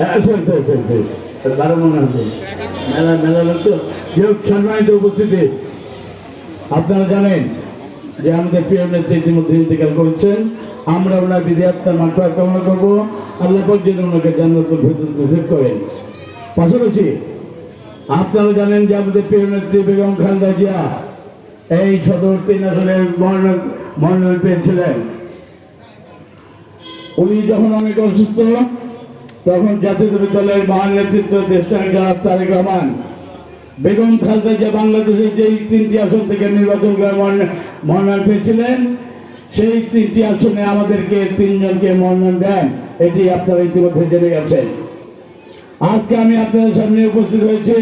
হ্যাঁ sorry sorry sorry sorry বারো মনে হচ্ছে মেলা মেলা লোক তো। যে সম্মানিত উপস্থিতি। আপনারা জানেন যে আমাদের প্রিয় নেত্রী ইতিমধ্যে করেছেন। আমরা ওনার বিধি আত্মার মাত্রা কামনা করব। আল্লাহ ওনাকে করেন। পাশাপাশি আপনারা জানেন যে আমাদের প্রিয় নেত্রী বেগম খালেদা জিয়া এই সদর তিন আসলে মনোনয়ন পেয়েছিলেন। উনি যখন অনেক অসুস্থ তখন জাতীয় দলের মহান নেতৃত্ব জনাব তারেক রহমান। বেগম খালেদা যে বাংলাদেশের যেই তিনটি আসন থেকে নির্বাচন মনোনয়ন পেয়েছিলেন, সেই তিনটি আসনে আমাদেরকে তিনজনকে মনোনয়ন দেন। এটি আপনারা ইতিমধ্যে জেনে গেছেন। আজকে আমি আপনাদের সামনে উপস্থিত হয়েছি।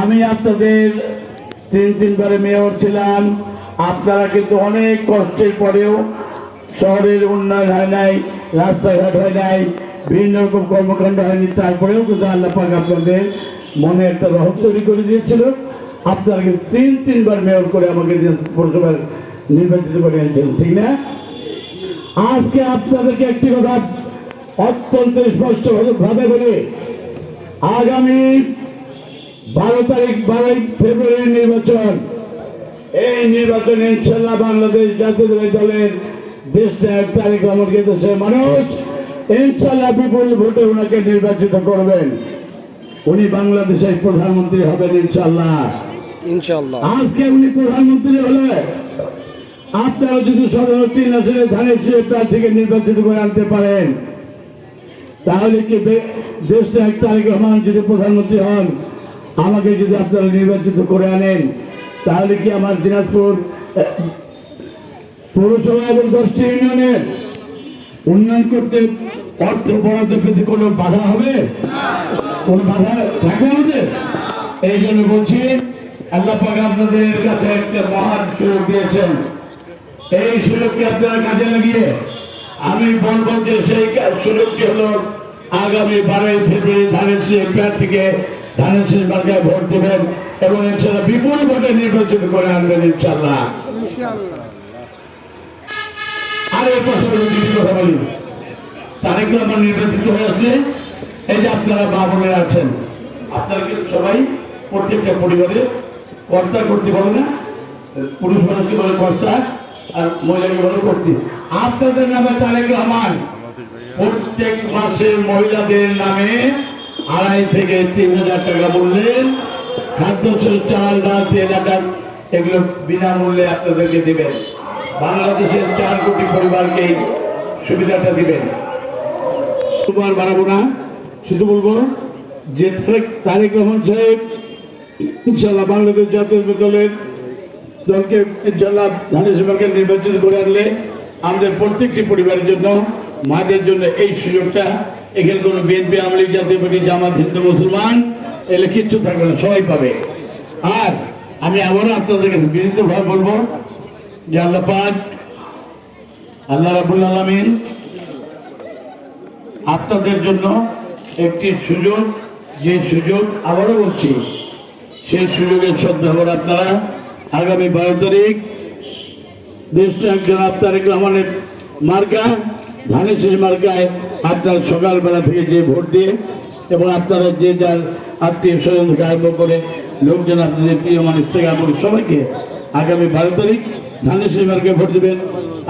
আমি আপনাদের তিন তিনবারে মেয়র ছিলাম। আপনারা কিন্তু অনেক কষ্টের পরেও শহরের উন্নয়ন হয় নাই। রাস্তাঘাট হয় নাই, বিভিন্ন রকম কর্মকাণ্ড হয়নি, তারপরেও কিন্তু আল্লাহ পাক আপনাদের মনে একটা রহস্য তৈরি করে দিয়েছিল। আপনারা তিন, তিনবার মেয়র করে আমাকে পৌরসভার নির্বাচিত করে এনেছেন, ঠিক না? আজকে আপনাদেরকে একটি কথা অত্যন্ত স্পষ্ট ভাবে বলি। আগামী বারো তারিখ, বারোই ফেব্রুয়ারি নির্বাচন। এই নির্বাচনে ইনশাল্লাহ বাংলাদেশ জাতীয় দলের দেশ নায়ক তারিখ দেশের মানুষ। ইনশাল্লাহ বিপুল ভোটে ওনাকে নির্বাচিত করবেন। উনি বাংলাদেশের প্রধানমন্ত্রী হবেন ইনশাল্লাহ ইনশাল্লাহ আজকে উনি প্রধানমন্ত্রী হলে আপনারা যদি ধানের চেয়ে প্রার্থীকে নির্বাচিত করে আনতে পারেন। তাহলে কি দেশটা এক তারেক রহমান যদি প্রধানমন্ত্রী হন আমাকে যদি আপনারা নির্বাচিত করে আনেন তাহলে কি আমার দিনাজপুর পৌরসভা এবং দশটি ইউনিয়নের উন্নয়ন করতে অর্থ বরাদ্দ পেতে কোনো বাধা হবে? কোনো বাধা থাকবে আমাদের? এই জন্য বলছি, আল্লাহ পাক আপনাদের কাছে একটা মহান সুযোগ দিয়েছেন। এই সুযোগকে আপনারা কাজে লাগিয়ে আমি বলব যে সেই সুযোগটি হলো আগামী বারোই ফেব্রুয়ারি ধানের শীষ প্রার্থীকে ধানের শীষ মার্কায় ভোট দেবেন এবং ইনশাল্লাহ বিপুল ভোটে নির্বাচিত করে আনবেন ইনশাল্লাহ আর কিছু কথা বলি তারেক রহমান নির্বাচিত হয়ে আসলে এই যে আপনারা মা বোনেরা আছেন আপনারা কিন্তু সবাই প্রত্যেকটা পরিবারে কর্তা করতে বলে না, পুরুষ মানুষকে বলে কর্তা আর মহিলাকে বলে কর্তী। আপনাদের নামে তারেক রহমান, প্রত্যেক মাসে মহিলাদের নামে আড়াই থেকে তিন হাজার টাকা মূল্যের খাদ্য চাল ডাল তেল এগুলো বিনামূল্যে আপনাদেরকে দিবেন। বাংলাদেশের চার কোটি পরিবারকে সুবিধাটা দিবেন। তোমার বাড়াবো না, শুধু বলব যে তারেক- রহমান সাহেব ইনশাল্লাহ বাংলাদেশ জাতীয় দলের দলকে ইনশাল্লাহ ধানের সভাকে নির্বাচিত করে আনলে আমাদের প্রত্যেকটি পরিবারের জন্য, মাদের জন্য এই সুযোগটা। এখানে কোনো বিএনপি আমলি জাতীয় পার্টি, জামাত, হিন্দু, মুসলমান, এলে কিচ্ছু থাকবে না, সবাই পাবে। আর আমি আবারও আপনাদের কাছে বিনীতভাবে বলব যে আপনাদের জন্য একটি সুযোগ, যে সুযোগ আবারও বলছি, সেই সুযোগের করে আপনারা আগামী বারো তারিখ দেশটা একজন তারেক রহমানের মার্কা ধানের শেষ মার্কায় আপনার সকালবেলা থেকে যে ভোট দিয়ে এবং আপনারা যে যার আত্মীয় স্বজন আরম্ভ করে লোকজন, আপনাদের প্রিয় মানুষ থেকে করে সবাইকে আগামী বারো তারিখ ধানের শেষ ভোট দেবেন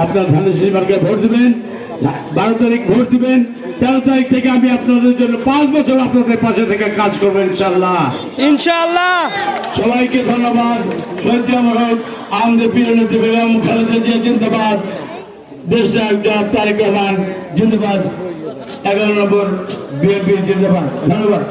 আপনার ধানের শেষ ভোট দেবেন বারো তারিখ ভোট দিবেন তেরো তারিখ থেকে আমি আপনাদের জন্য পাঁচ বছর আপনাদের পাশে থেকে কাজ করবেন ইনশাল্লাহ ইনশাল্লাহ সবাইকে ধন্যবাদ। সহ্য মহল আমাদের প্রিয় নেত্রী বেগম খালেদা জিয়া জিন্দাবাদ। দেশ নায়ক তারেক রহমান জিন্দাবাদ। এগারো নম্বর বিএনপি জিন্দাবাদ। ধন্যবাদ।